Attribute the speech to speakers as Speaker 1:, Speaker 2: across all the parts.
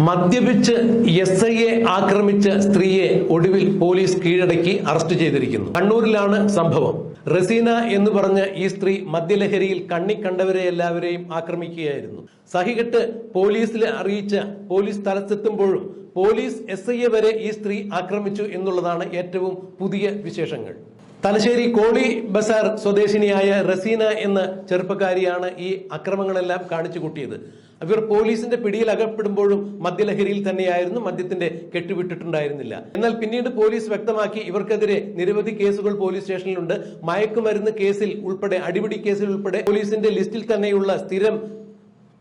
Speaker 1: മദ്യപിച്ച് എസ് ഐയെ ആക്രമിച്ച സ്ത്രീയെ ഒടുവിൽ പോലീസ് കീഴടക്കി അറസ്റ്റ് ചെയ്തിരിക്കുന്നു. കണ്ണൂരിലാണ് സംഭവം. റസീന എന്ന് പറഞ്ഞ ഈ സ്ത്രീ മദ്യലഹരിയിൽ കണ്ണിക്കണ്ടവരെ എല്ലാവരെയും ആക്രമിക്കുകയായിരുന്നു. സഹികെട്ട് പോലീസിൽ അറിയിച്ച പോലീസ് സ്ഥലത്തെത്തുമ്പോഴും പോലീസ് എസ് വരെ ഈ സ്ത്രീ ആക്രമിച്ചു എന്നുള്ളതാണ് ഏറ്റവും പുതിയ വിശേഷങ്ങൾ. തലശ്ശേരി കോളി ബസാർ സ്വദേശിനിയായ റസീന എന്ന ചെറുപ്പക്കാരിയാണ് ഈ അക്രമങ്ങളെല്ലാം കാണിച്ചു കൂട്ടിയത്. ഇവർ പോലീസിന്റെ പിടിയിൽ അകപ്പെടുമ്പോഴും മദ്യലഹരിയിൽ തന്നെയായിരുന്നു മദ്യത്തിന്റെ കെട്ടുവിട്ടിട്ടുണ്ടായിരുന്നില്ല. എന്നാൽ പിന്നീട് പോലീസ് വ്യക്തമാക്കി ഇവർക്കെതിരെ നിരവധി കേസുകൾ പോലീസ് സ്റ്റേഷനിലുണ്ട്. മയക്കുമരുന്ന് കേസിൽ ഉൾപ്പെടെ അടിപിടി കേസിൽ ഉൾപ്പെടെ പോലീസിന്റെ ലിസ്റ്റിൽ തന്നെയുള്ള സ്ഥിരം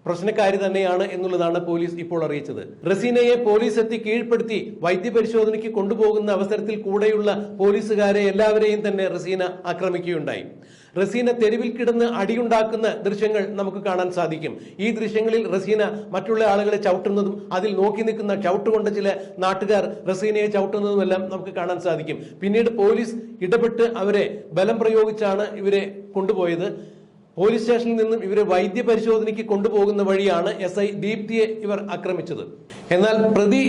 Speaker 1: പ്രശ്നക്കാരി തന്നെയാണ് എന്നുള്ളതാണ് പോലീസ് ഇപ്പോൾ അറിയിച്ചത്. റസീനയെ പോലീസ് എത്തി കീഴ്പ്പെടുത്തി വൈദ്യപരിശോധനയ്ക്ക് കൊണ്ടുപോകുന്ന അവസരത്തിൽ കൂടെയുള്ള പോലീസുകാരെ എല്ലാവരെയും തന്നെ റസീന ആക്രമിക്കുകയുണ്ടായി. റസീന തെരുവിൽ കിടന്ന് അടിയുണ്ടാക്കുന്ന ദൃശ്യങ്ങൾ നമുക്ക് കാണാൻ സാധിക്കും. ഈ ദൃശ്യങ്ങളിൽ റസീന മറ്റുള്ള ആളുകളെ ചവിട്ടുന്നതും അതിൽ നോക്കി നിൽക്കുന്ന ചവിട്ടുകൊണ്ട ചില നാട്ടുകാർ റസീനയെ ചവിട്ടുന്നതുമെല്ലാം നമുക്ക് കാണാൻ സാധിക്കും. പിന്നീട് പോലീസ് ഇടപെട്ട് അവരെ ബലം പ്രയോഗിച്ചാണ് ഇവരെ കൊണ്ടുപോയത്. പോലീസ് സ്റ്റേഷനിൽ നിന്നും ഇവരെ വൈദ്യ പരിശോധനയ്ക്ക് കൊണ്ടുപോകുന്ന വഴിയാണ് എസ് ഐ ദീപ്തിയെ ഇവർ ആക്രമിച്ചത്. എന്നാൽ പ്രതി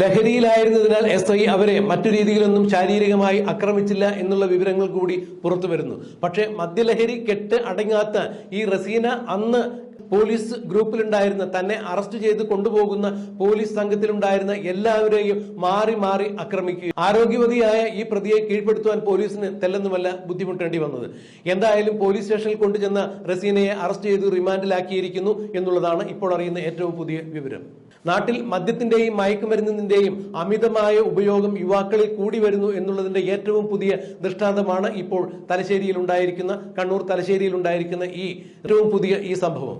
Speaker 1: ലഹരിയിലായിരുന്നതിനാൽ എസ് ഐ അവരെ മറ്റു രീതിയിലൊന്നും ശാരീരികമായി ആക്രമിച്ചില്ല എന്നുള്ള വിവരങ്ങൾ കൂടി പുറത്തു വരുന്നു പക്ഷേ മദ്യലഹരി കെട്ട് അടങ്ങാത്ത ഈ റസീന അന്ന് പോലീസ് ഗ്രൂപ്പിലുണ്ടായിരുന്ന തന്നെ അറസ്റ്റ് ചെയ്ത് കൊണ്ടുപോകുന്ന പോലീസ് സംഘത്തിലുണ്ടായിരുന്ന എല്ലാവരെയും മാറി മാറി ആക്രമിക്കുക ആരോഗ്യവതിയായ ഈ പ്രതിയെ കീഴ്പ്പെടുത്തുവാൻ പോലീസിന് തെല്ലെന്നുമല്ല ബുദ്ധിമുട്ടേണ്ടി വന്നത്. എന്തായാലും പോലീസ് സ്റ്റേഷനിൽ കൊണ്ടുചെന്ന റസീനയെ അറസ്റ്റ് ചെയ്ത് റിമാൻഡിലാക്കിയിരിക്കുന്നു എന്നുള്ളതാണ് ഇപ്പോൾ അറിയുന്ന ഏറ്റവും പുതിയ വിവരം. നാട്ടിൽ മദ്യത്തിന്റെയും മയക്കുമരുന്നിന്റെയും അമിതമായ ഉപയോഗം യുവാക്കളിൽ കൂടി വരുന്നു എന്നുള്ളതിന്റെ ഏറ്റവും പുതിയ ദൃഷ്ടാന്തമാണ് ഇപ്പോൾ തലശ്ശേരിയിൽ ഉണ്ടായിരിക്കുന്ന കണ്ണൂർ തലശ്ശേരിയിൽ ഉണ്ടായിരിക്കുന്ന ഈ ഏറ്റവും പുതിയ ഈ സംഭവം.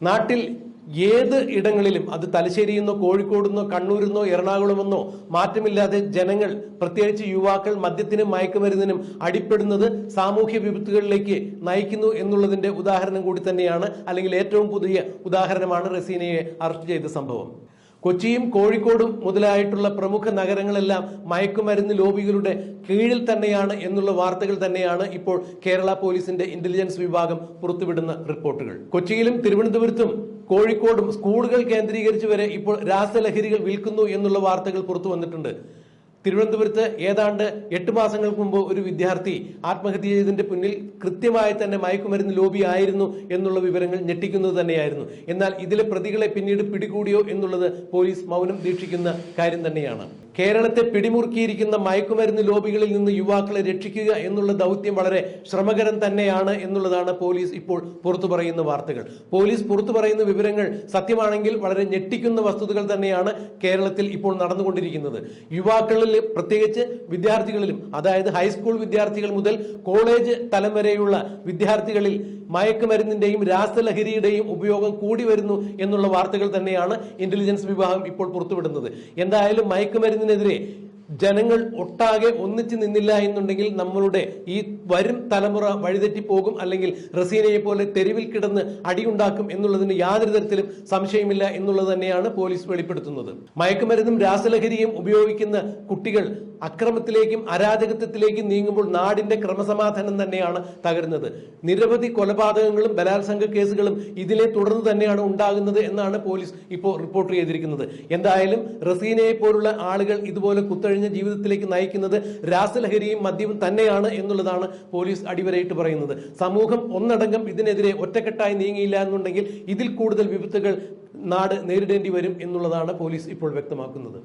Speaker 1: നാട്ടിൽ ഏത് ഇടങ്ങളിലും അത് തലശ്ശേരിയിൽ നിന്നോ കോഴിക്കോട് നിന്നോ കണ്ണൂരിൽ നിന്നോ എറണാകുളമെന്നോ മാറ്റമില്ലാതെ ജനങ്ങൾ പ്രത്യേകിച്ച് യുവാക്കൾ മദ്യത്തിനും മയക്കുമരുന്നിനും അടിപ്പെടുന്നത് സാമൂഹ്യ വിപത്തുകളിലേക്ക് നയിക്കുന്നു എന്നുള്ളതിന്റെ ഉദാഹരണം കൂടി തന്നെയാണ് അല്ലെങ്കിൽ ഏറ്റവും പുതിയ ഉദാഹരണമാണ് റസീനയെ അറസ്റ്റ് ചെയ്ത സംഭവം. കൊച്ചിയും കോഴിക്കോടും മുതലായിട്ടുള്ള പ്രമുഖ നഗരങ്ങളെല്ലാം മയക്കുമരുന്ന് ലോബികളുടെ കീഴിൽ തന്നെയാണ് എന്നുള്ള വാർത്തകൾ തന്നെയാണ് ഇപ്പോൾ കേരള പോലീസിന്റെ ഇന്റലിജൻസ് വിഭാഗം പുറത്തുവിടുന്ന റിപ്പോർട്ടുകൾ. കൊച്ചിയിലും തിരുവനന്തപുരത്തും കോഴിക്കോടും സ്കൂളുകൾ കേന്ദ്രീകരിച്ച് വരെ ഇപ്പോൾ രാസലഹരികൾ വിൽക്കുന്നു എന്നുള്ള വാർത്തകൾ പുറത്തു വന്നിട്ടുണ്ട് തിരുവനന്തപുരത്ത് ഏതാണ്ട് എട്ട് മാസങ്ങൾക്ക് മുമ്പ് ഒരു വിദ്യാർത്ഥി ആത്മഹത്യ ചെയ്തതിന്റെ പിന്നിൽ കൃത്യമായി തന്നെ മയക്കുമരുന്ന് ലോബി ആയിരുന്നു എന്നുള്ള വിവരങ്ങൾ ഞെട്ടിക്കുന്നത് തന്നെയായിരുന്നു. എന്നാൽ ഇതിലെ പ്രതികളെ പിന്നീട് പിടികൂടിയോ എന്നുള്ളത് പോലീസ് മൗനം ദീക്ഷിക്കുന്ന കാര്യം തന്നെയാണ്. കേരളത്തെ പിടിമുറുക്കിയിരിക്കുന്ന മയക്കുമരുന്ന് ലോബികളിൽ നിന്ന് യുവാക്കളെ രക്ഷിക്കുക എന്നുള്ള ദൗത്യം വളരെ ശ്രമകരം തന്നെയാണ് എന്നുള്ളതാണ് പോലീസ് ഇപ്പോൾ പുറത്തു പറയുന്ന വാർത്തകൾ. പോലീസ് പുറത്തു പറയുന്ന വിവരങ്ങൾ സത്യമാണെങ്കിൽ വളരെ ഞെട്ടിക്കുന്ന വസ്തുതകൾ തന്നെയാണ് കേരളത്തിൽ ഇപ്പോൾ നടന്നുകൊണ്ടിരിക്കുന്നത്. യുവാക്കളിൽ പ്രത്യേകിച്ച് വിദ്യാർത്ഥികളിലും അതായത് ഹൈസ്കൂൾ വിദ്യാർത്ഥികൾ മുതൽ കോളേജ് തലം വരെയുള്ള വിദ്യാർത്ഥികളിൽ മയക്കുമരുന്നിന്റെയും രാസലഹരിയുടെയും ഉപയോഗം കൂടി വരുന്നു എന്നുള്ള വാർത്തകൾ തന്നെയാണ് ഇന്റലിജൻസ് വിഭാഗം ഇപ്പോൾ പുറത്തുവിടുന്നത്. എന്തായാലും മയക്കുമരുന്നിനെതിരെ ജനങ്ങൾ ഒട്ടാകെ ഒന്നിച്ചു നിന്നില്ല എന്നുണ്ടെങ്കിൽ നമ്മളുടെ ഈ വരും തലമുറ വഴിതെറ്റി പോകും അല്ലെങ്കിൽ റസീനയെ പോലെ തെരുവിൽ കിടന്ന് അടിയുണ്ടാക്കും എന്നുള്ളതിന് യാതൊരു തരത്തിലും സംശയമില്ല എന്നുള്ളത് തന്നെയാണ് പോലീസ് വെളിപ്പെടുത്തുന്നത്. മയക്കുമരുന്നും രാസലഹരിയും ഉപയോഗിക്കുന്ന കുട്ടികൾ അക്രമത്തിലേക്കും അരാജകത്വത്തിലേക്കും നീങ്ങുമ്പോൾ നാടിന്റെ ക്രമസമാധാനം തന്നെയാണ് തകരുന്നത്. നിരവധി കൊലപാതകങ്ങളും ബലാത്സംഗ കേസുകളും ഇതിനെ തുടർന്ന് തന്നെയാണ് ഉണ്ടാകുന്നത് എന്നാണ് പോലീസ് ഇപ്പോൾ റിപ്പോർട്ട് ചെയ്തിരിക്കുന്നത്. എന്തായാലും റസീനയെ പോലുള്ള ആളുകൾ ഇതുപോലെ കുത്തഴിഞ്ഞ ജീവിതത്തിലേക്ക് നയിക്കുന്നത് രാസലഹരിയും മദ്യവും തന്നെയാണ് എന്നുള്ളതാണ് പോലീസ് അടിവരയിട്ട് പറയുന്നത്. സമൂഹം ഒന്നടങ്കം ഇതിനെതിരെ ഒറ്റക്കെട്ടായി നീങ്ങിയില്ല എന്നുണ്ടെങ്കിൽ ഇതിൽ കൂടുതൽ വിപത്തുകൾ നാട് നേരിടേണ്ടി വരും എന്നുള്ളതാണ് പോലീസ് ഇപ്പോൾ വ്യക്തമാക്കുന്നത്.